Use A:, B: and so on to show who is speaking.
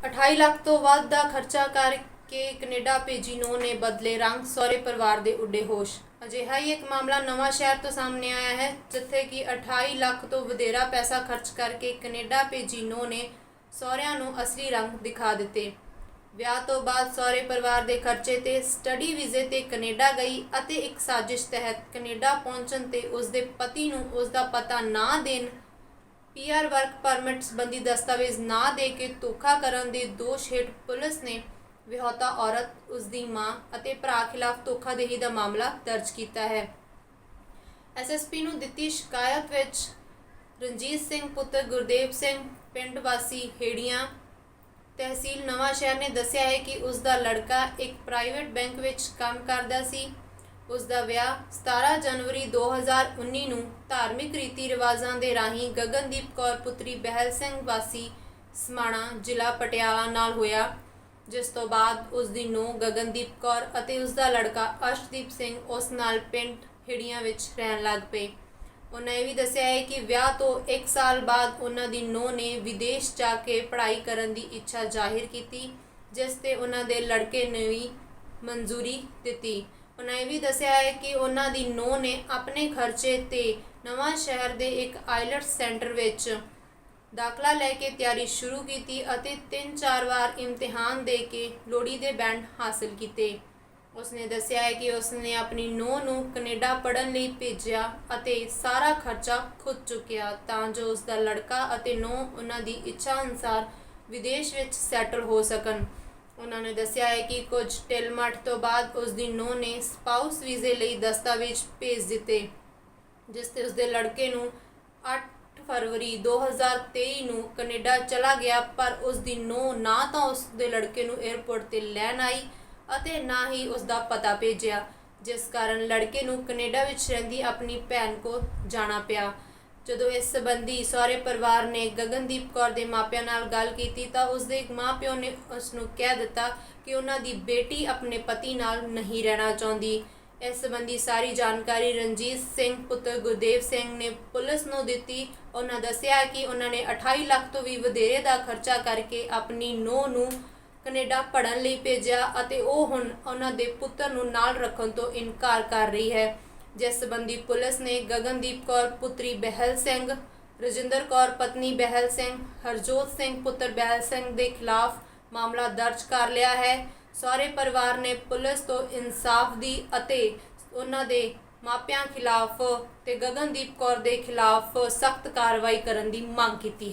A: 28 ਲੱਖ ਤੋਂ ਵੱਧ ਦਾ ਖਰਚਾ ਕਰਕੇ ਕੈਨੇਡਾ ਭੇਜੀ ਨੋ ਨੇ ਬਦਲੇ ਰੰਗ ਸਹੁਰੇ ਪਰਿਵਾਰ ਦੇ ਉੱਡੇ ਹੋਸ਼। ਅਜਿਹਾ ਹੀ ਇੱਕ ਮਾਮਲਾ ਨਵਾਂ ਸ਼ਹਿਰ ਤੋਂ ਸਾਹਮਣੇ ਆਇਆ ਹੈ, ਜਿੱਥੇ ਕਿ 28 ਲੱਖ ਤੋਂ ਵਧੇਰਾ ਪੈਸਾ ਖਰਚ ਕਰਕੇ ਕੈਨੇਡਾ ਭੇਜੀ ਨੋ ਨੇ ਸਹੁਰਿਆਂ ਨੂੰ ਅਸਲੀ ਰੰਗ ਦਿਖਾ ਦਿੱਤੇ। ਵਿਆਹ ਤੋਂ ਬਾਅਦ ਸਹੁਰੇ ਪਰਿਵਾਰ ਦੇ ਖਰਚੇ ਤੇ ਸਟੱਡੀ ਵੀਜ਼ੇ ਤੇ ਕੈਨੇਡਾ ਗਈ ਅਤੇ ਇੱਕ ਸਾਜ਼ਿਸ਼ ਤਹਿਤ ਕੈਨੇਡਾ ਪਹੁੰਚਣ ਤੇ ਉਸ ਦੇ ਪਤੀ ਨੂੰ ਉਸ ਦਾ ਪਤਾ ਨਾ ਦੇਣ ਪੀਆਰ ਵਰਕ ਪਰਮਿਟ ਸੰਬੰਧੀ ਦਸਤਾਵੇਜ਼ ਨਾ ਦੇ ਕੇ ਧੋਖਾ ਕਰਨ ਦੇ ਦੋਸ਼ ਹੇਠ ਪੁਲਿਸ ਨੇ ਵਿਹੌਤਾ ਔਰਤ ਉਸ ਦੀ ਮਾਂ ਅਤੇ ਭਰਾ ਖਿਲਾਫ ਧੋਖਾਦੇਹੀ ਦਾ ਮਾਮਲਾ ਦਰਜ ਕੀਤਾ ਹੈ। ਐਸਐਸਪੀ ਨੂੰ ਦਿੱਤੀ ਸ਼ਿਕਾਇਤ ਵਿੱਚ ਰਣਜੀਤ ਸਿੰਘ, ਪੁੱਤਰ ਗੁਰਦੇਵ ਸਿੰਘ, ਪਿੰਡ ਵਾਸੀ ਹੇੜੀਆਂ, ਤਹਿਸੀਲ ਨਵਾਂ ਸ਼ਹਿਰ ਨੇ ਦੱਸਿਆ ਹੈ ਕਿ ਉਸ ਦਾ ਲੜਕਾ ਇੱਕ ਪ੍ਰਾਈਵੇਟ ਬੈਂਕ ਵਿੱਚ ਕੰਮ ਕਰਦਾ ਸੀ। ਉਸ ਦਾ ਵਿਆਹ 17 ਜਨਵਰੀ 2019 ਨੂੰ ਧਾਰਮਿਕ ਰੀਤੀ ਰਿਵਾਜ਼ਾਂ ਦੇ ਰਾਹੀਂ ਗਗਨਦੀਪ ਕੌਰ ਪੁੱਤਰੀ ਬਹਿਲ ਸਿੰਘ ਵਾਸੀ ਸਮਾਣਾ ਜ਼ਿਲ੍ਹਾ ਪਟਿਆਲਾ ਨਾਲ ਹੋਇਆ, ਜਿਸ ਤੋਂ ਬਾਅਦ ਉਸ ਦੀ ਨੂੰਹ ਗਗਨਦੀਪ ਕੌਰ ਅਤੇ ਉਸ ਦਾ ਲੜਕਾ ਅਰਸ਼ਦੀਪ ਸਿੰਘ ਉਸ ਨਾਲ ਪਿੰਡ ਹਿੜੀਆਂ ਵਿੱਚ ਰਹਿਣ ਲੱਗ ਪਏ। ਉਹਨਾਂ ਇਹ ਵੀ ਦੱਸਿਆ ਹੈ ਕਿ ਵਿਆਹ ਤੋਂ 1 ਸਾਲ ਬਾਅਦ ਉਹਨਾਂ ਦੀ ਨੂੰਹ ਨੇ ਵਿਦੇਸ਼ ਜਾ ਕੇ ਪੜ੍ਹਾਈ ਕਰਨ ਦੀ ਇੱਛਾ ਜ਼ਾਹਿਰ ਕੀਤੀ, ਜਿਸ ਤੇ ਉਹਨਾਂ ਦੇ ਲੜਕੇ ਨੇ ਵੀ ਮਨਜ਼ੂਰੀ ਦਿੱਤੀ। ਉਹਨਾਂ ਇਹ ਵੀ ਦੱਸਿਆ ਹੈ ਕਿ ਉਹਨਾਂ ਦੀ ਨੂੰਹ ਨੇ ਆਪਣੇ ਖਰਚੇ ਤੇ ਨਵਾਂ ਸ਼ਹਿਰ ਦੇ ਇੱਕ ਆਈਲਟਸ ਸੈਂਟਰ ਵਿੱਚ ਦਾਖਲਾ ਲੈ ਕੇ ਤਿਆਰੀ ਸ਼ੁਰੂ ਕੀਤੀ ਅਤੇ 3-4 ਵਾਰ ਇਮਤਿਹਾਨ ਦੇ ਕੇ ਲੋੜੀ ਦੇ ਬੈਂਡ ਹਾਸਲ ਕੀਤੇ। ਉਸਨੇ ਦੱਸਿਆ ਹੈ ਕਿ ਉਸਨੇ ਆਪਣੀ ਨੂੰਹ ਨੂੰ ਕੈਨੇਡਾ ਪੜ੍ਹਨ ਲਈ ਭੇਜਿਆ ਅਤੇ ਸਾਰਾ ਖਰਚਾ ਖੁਦ ਚੁੱਕਿਆ ਤਾਂ ਜੋ ਉਸ ਦਾ ਲੜਕਾ ਅਤੇ ਨੂੰਹ ਉਹਨਾਂ ਦੀ ਇੱਛਾ ਅਨੁਸਾਰ ਵਿਦੇਸ਼ ਵਿੱਚ ਸੈਟਲ ਹੋ ਸਕਣ। ਉਹਨਾਂ ਨੇ ਦੱਸਿਆ ਹੈ ਕਿ ਕੁਝ ਟਿਲਮਟ ਤੋਂ ਬਾਅਦ ਉਸ ਦੀ ਨੂੰਹ ਨੇ ਸਪਾਊਸ ਵੀਜ਼ੇ ਲਈ ਦਸਤਾਵੇਜ਼ ਭੇਜ ਦਿੱਤੇ, ਜਿਸ ਤੇ ਉਸਦੇ ਲੜਕੇ ਨੂੰ 8 ਫਰਵਰੀ 2023 ਨੂੰ ਕੈਨੇਡਾ ਚਲਾ ਗਿਆ, ਪਰ ਉਸ ਦੀ ਨੂੰਹ ਨਾ ਤਾਂ ਉਸ ਦੇ ਲੜਕੇ ਨੂੰ 에ਅਰਪੋਰਟ ਤੇ ਲੈਣ ਆਈ ਅਤੇ ਨਾ ਹੀ ਉਸ ਦਾ ਪਤਾ ਭੇਜਿਆ, ਜਿਸ ਕਾਰਨ ਲੜਕੇ ਨੂੰ ਕੈਨੇਡਾ ਵਿੱਚ ਰਹਿੰਦੀ ਆਪਣੀ ਭੈਣ ਕੋਲ ਜਾਣਾ ਪਿਆ। ਜਦੋਂ ਇਸ ਸੰਬੰਧੀ ਸਹੁਰੇ ਪਰਿਵਾਰ ਨੇ ਗਗਨਦੀਪ ਕੌਰ ਦੇ ਮਾਪਿਆਂ ਨਾਲ ਗੱਲ ਕੀਤੀ ਤਾਂ ਉਸ ਦੇ ਮਾਪਿਓ ਨੇ ਉਸ ਨੂੰ ਕਹਿ ਦਿੱਤਾ ਕਿ ਉਹਨਾਂ ਦੀ ਬੇਟੀ ਆਪਣੇ ਪਤੀ ਨਾਲ ਨਹੀਂ ਰਹਿਣਾ ਚਾਹੁੰਦੀ। ਇਸ ਸੰਬੰਧੀ ਸਾਰੀ ਜਾਣਕਾਰੀ ਰਣਜੀਤ ਸਿੰਘ, ਪੁੱਤਰ ਗੁਰਦੇਵ ਸਿੰਘ ਨੇ ਪੁਲਿਸ ਨੂੰ ਦਿੱਤੀ। ਉਹਨਾਂ ਦੱਸਿਆ ਕਿ ਉਹਨਾਂ ਨੇ 28 ਲੱਖ ਤੋਂ ਵੀ ਵਧੇਰੇ ਦਾ ਖਰਚਾ ਕਰਕੇ ਆਪਣੀ ਨੂੰਹ ਨੂੰ ਕੈਨੇਡਾ ਪੜ੍ਹਨ ਲਈ ਭੇਜਿਆ ਅਤੇ ਉਹ ਹੁਣ ਉਹਨਾਂ ਦੇ ਪੁੱਤਰ ਨੂੰ ਨਾਲ ਰੱਖਣ ਤੋਂ ਇਨਕਾਰ ਕਰ ਰਹੀ ਹੈ। ਜਿਸ ਸੰਬੰਧੀ ਪੁਲਿਸ ਨੇ ਗਗਨਦੀਪ ਕੌਰ, ਪੁੱਤਰੀ ਬਹਿਲ ਸਿੰਘ, ਰਜਿੰਦਰ ਕੌਰ, ਪਤਨੀ ਬਹਿਲ ਸਿੰਘ, ਹਰਜੋਤ ਸਿੰਘ, ਪੁੱਤਰ ਬਹਿਲ ਸਿੰਘ ਦੇ ਖਿਲਾਫ ਮਾਮਲਾ ਦਰਜ ਕਰ ਲਿਆ ਹੈ। ਸਾਰੇ ਪਰਿਵਾਰ ਨੇ ਪੁਲਿਸ ਤੋਂ ਇਨਸਾਫ ਦੀ ਅਤੇ ਉਹਨਾਂ ਦੇ ਮਾਪਿਆਂ ਖਿਲਾਫ ਤੇ ਗਗਨਦੀਪ ਕੌਰ ਦੇ ਖਿਲਾਫ ਸਖਤ ਕਾਰਵਾਈ ਕਰਨ ਦੀ ਮੰਗ ਕੀਤੀ